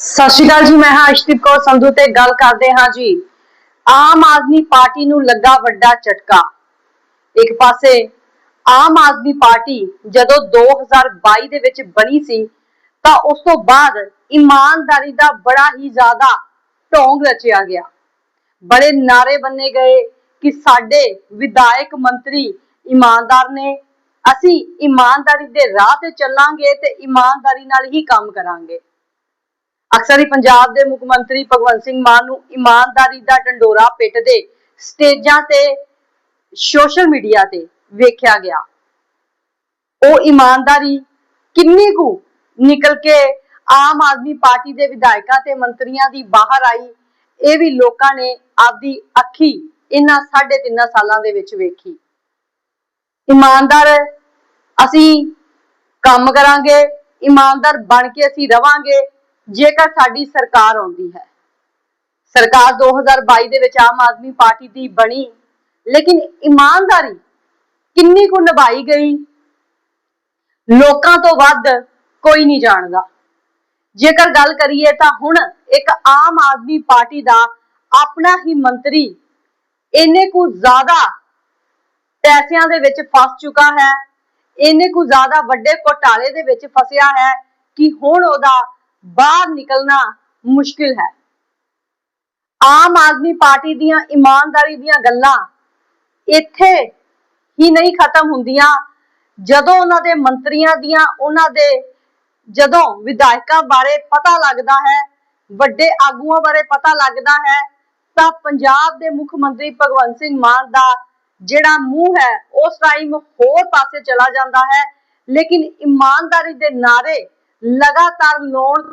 ਸਤਿ ਸ਼੍ਰੀ ਅਕਾਲ ਜੀ, ਮੈਂ ਹਾਂ ਅਸ਼ਦੀਪ ਕੌਰ ਸੰਧੂ ਤੇ ਗੱਲ ਕਰਦੇ ਹਾਂ ਜੀ। ਆਮ ਆਦਮੀ ਪਾਰਟੀ ਨੂੰ ਲੱਗਾ ਵੱਡਾ ਝਟਕਾ। ਇੱਕ ਪਾਸੇ ਆਮ ਆਦਮੀ ਪਾਰਟੀ ਜਦੋਂ 2022 ਦੇ ਵਿੱਚ ਬਣੀ ਸੀ, ਤਾਂ ਉਸ ਤੋਂ ਬਾਅਦ ਇਮਾਨਦਾਰੀ ਦਾ ਬੜਾ ਹੀ ਜ਼ਿਆਦਾ ਢੋਂਗ ਰਚਿਆ ਗਿਆ। ਬੜੇ ਨਾਰੇ ਬੰਨੇ ਗਏ ਕਿ ਸਾਡੇ ਵਿਧਾਇਕ ਮੰਤਰੀ ਇਮਾਨਦਾਰ ਨੇ, ਅਸੀਂ ਇਮਾਨਦਾਰੀ ਦੇ ਰਾਹ ਤੇ ਚੱਲਾਂਗੇ ਤੇ ਇਮਾਨਦਾਰੀ ਨਾਲ ਹੀ ਕੰਮ ਕਰਾਂਗੇ। ਅਕਸਰ ਹੀ ਪੰਜਾਬ ਦੇ ਮੁੱਖ ਮੰਤਰੀ ਭਗਵੰਤ ਸਿੰਘ ਮਾਨ ਨੂੰ ਇਮਾਨਦਾਰੀ ਦਾ ਢੰਡੋਰਾ ਪਿੱਟਦੇ ਸਟੇਜਾਂ ਤੇ ਸੋਸ਼ਲ ਮੀਡੀਆ ਤੇ ਵੇਖਿਆ ਗਿਆ। ਉਹ ਇਮਾਨਦਾਰੀ ਕਿੰਨੀ ਕੁ ਨਿਕਲ ਕੇ ਆਮ ਆਦਮੀ ਪਾਰਟੀ ਦੇ ਵਿਧਾਇਕਾਂ ਤੇ ਮੰਤਰੀਆਂ ਦੀ ਬਾਹਰ ਆਈ, ਇਹ ਵੀ ਲੋਕਾਂ ਨੇ ਆਪਦੀ ਅੱਖੀ ਇਹਨਾਂ ਸਾਢੇ ਤਿੰਨਾਂ ਸਾਲਾਂ ਦੇ ਵਿੱਚ ਵੇਖੀ। ਇਮਾਨਦਾਰ ਅਸੀਂ ਕੰਮ ਕਰਾਂਗੇ, ਇਮਾਨਦਾਰ ਬਣ ਕੇ ਅਸੀਂ ਰਵਾਂਗੇ ਜੇਕਰ ਸਾਡੀ ਸਰਕਾਰ ਆਉਂਦੀ ਹੈ। ਸਰਕਾਰ 2022 ਦੇ ਵਿੱਚ ਆਮ ਆਦਮੀ ਪਾਰਟੀ ਦੀ ਬਣੀ, ਲੇਕਿਨ ਇਮਾਨਦਾਰੀ ਕਿੰਨੀ ਕੁ ਨਿਭਾਈ ਗਈ, ਲੋਕਾਂ ਤੋਂ ਵੱਧ ਕੋਈ ਨਹੀਂ ਜਾਣਦਾ। ਜੇਕਰ ਗੱਲ ਕਰੀਏ ਤਾਂ ਹੁਣ ਇੱਕ ਆਮ ਆਦਮੀ ਪਾਰਟੀ ਦਾ ਆਪਣਾ ਹੀ ਮੰਤਰੀ ਇੰਨੇ ਕੁ ਜ਼ਿਆਦਾ ਪੈਸਿਆਂ ਦੇ ਵਿੱਚ ਫਸ ਚੁੱਕਾ ਹੈ, ਇੰਨੇ ਕੁ ਜ਼ਿਆਦਾ ਵੱਡੇ ਘੋਟਾਲੇ ਦੇ ਵਿੱਚ ਫਸਿਆ ਹੈ ਕਿ ਹੁਣ ਉਹਦਾ ਬਾਹਰ ਨਿਕਲਣਾ ਮੁਸ਼ਕਿਲ ਹੈ। ਆਮ ਆਦਮੀ ਪਾਰਟੀ ਦੀਆਂ ਇਮਾਨਦਾਰੀ ਦੀਆਂ ਗੱਲਾਂ ਇੱਥੇ ਹੀ ਨਹੀਂ ਖਤਮ ਹੁੰਦੀਆਂ। ਜਦੋਂ ਉਹਨਾਂ ਦੇ ਮੰਤਰੀਆਂ ਦੀਆਂ, ਉਹਨਾਂ ਦੇ ਜਦੋਂ ਵਿਧਾਇਕਾਂ ਬਾਰੇ ਪਤਾ ਲੱਗਦਾ ਹੈ, ਵੱਡੇ ਆਗੂਆਂ ਬਾਰੇ ਪਤਾ ਲੱਗਦਾ ਹੈ, ਤਾਂ ਪੰਜਾਬ ਦੇ ਮੁੱਖ ਮੰਤਰੀ ਭਗਵੰਤ ਸਿੰਘ ਮਾਨ ਦਾ ਜਿਹੜਾ ਮੂੰਹ ਹੈ, ਉਸ ਟਾਈਮ ਹੋਰ ਪਾਸੇ ਚਲਾ ਜਾਂਦਾ ਹੈ। ਲੇਕਿਨ ਇਮਾਨਦਾਰੀ ਦੇ ਨਾਰੇ ਲਗਾਤਾਰ ਲਾਉਣ